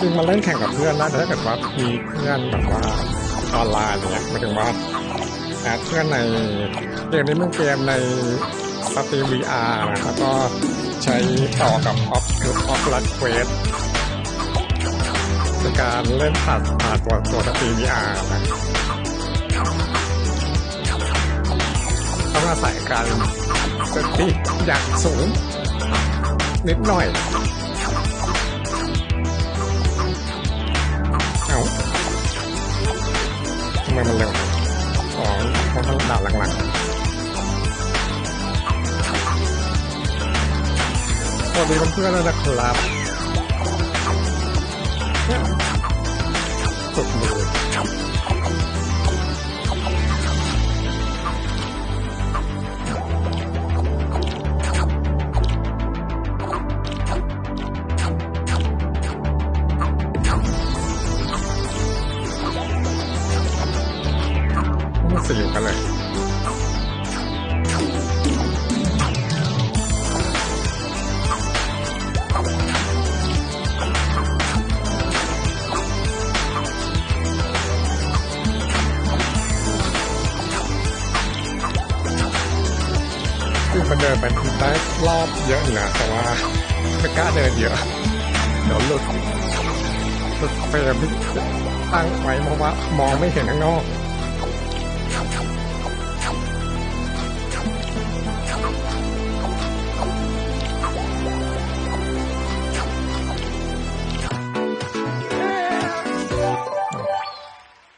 จริงมาเล่นแข่งกับเพื่อนได้แต่ถ้าเกิดว่ามีเพื่อนแบบว่าออนไลน์อะไรเงี้ยหมายถึงว่าแอดเพื่อนในเกมนี้มันเกมในสตรีม VR นะแล้วก็ใช้ต่อกับออฟออฟลัดเควสในการเล่นผ่านผ่านตัวตัวสตรีม VR นะต้องอาศัยการสติอย่างสูงนิดหน่อย เอ้าทำไมมันเร็วอ๋อเพราะต้องด่านหลังๆสวัสดีเพื่อนๆด้วนะครับสุดมือ สิวกันเลยคือมันเดินไปได้รอบเยอะอยู่นะแต่ว่าไม่กล้าเดินเยอะเดี๋ยวหลุดหลุดเฟรมที่ตั้งไว้เพราะว่ามองไม่เห็นข้างนอก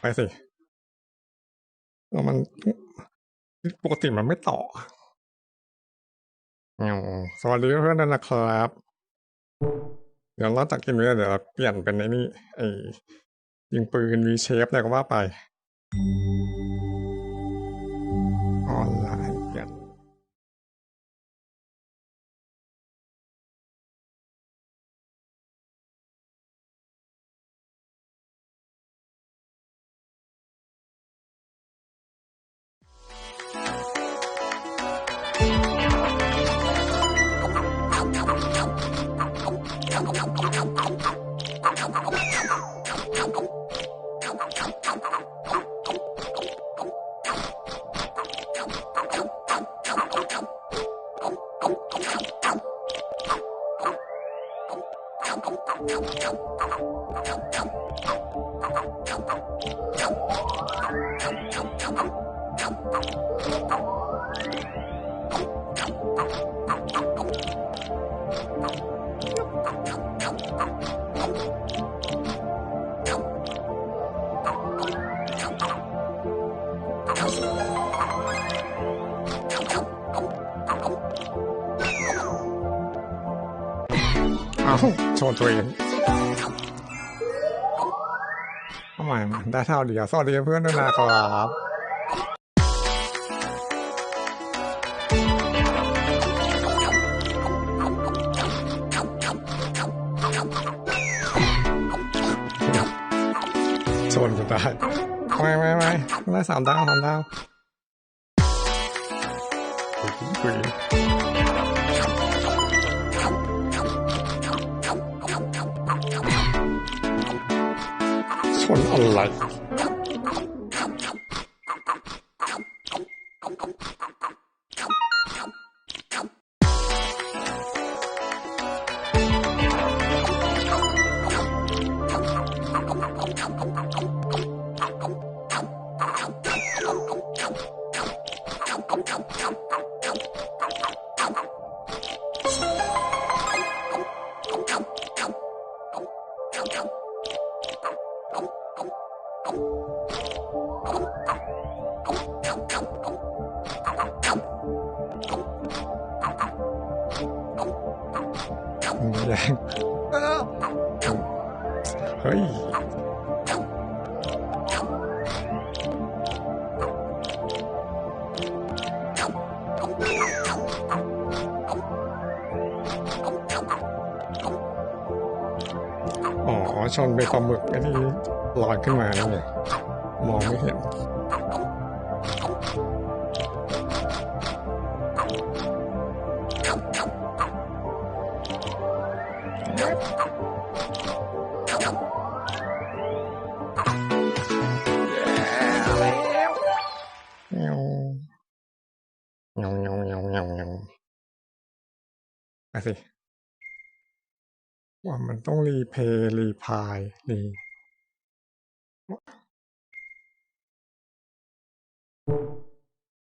ไปสิแล้วมันปกติมันไม่ต่อสวัสดีเพื่อนๆนะครับ เดี๋ยวเราจากกินนี้เดี๋ยวเราเปลี่ยนเป็นไอ้นี่ไอ้ยิงปืนวีเชฟอะไรก็ว่าไป เอาโชว์ตัว เองทำไมมันได้เท่าเดียวสวัสดีเพื่อนด้วยนะครับชนกูตายไม่ไม่ไม่ได้สามดาวสามดาวคุย ชน แรงเฮ้ยอ๋อชนไปปลาหมึกอ้นี่ลอยขึ้นมาแล้วไงมองไม่เห็น สิว่ามันต้องรีเพย์รีพายรี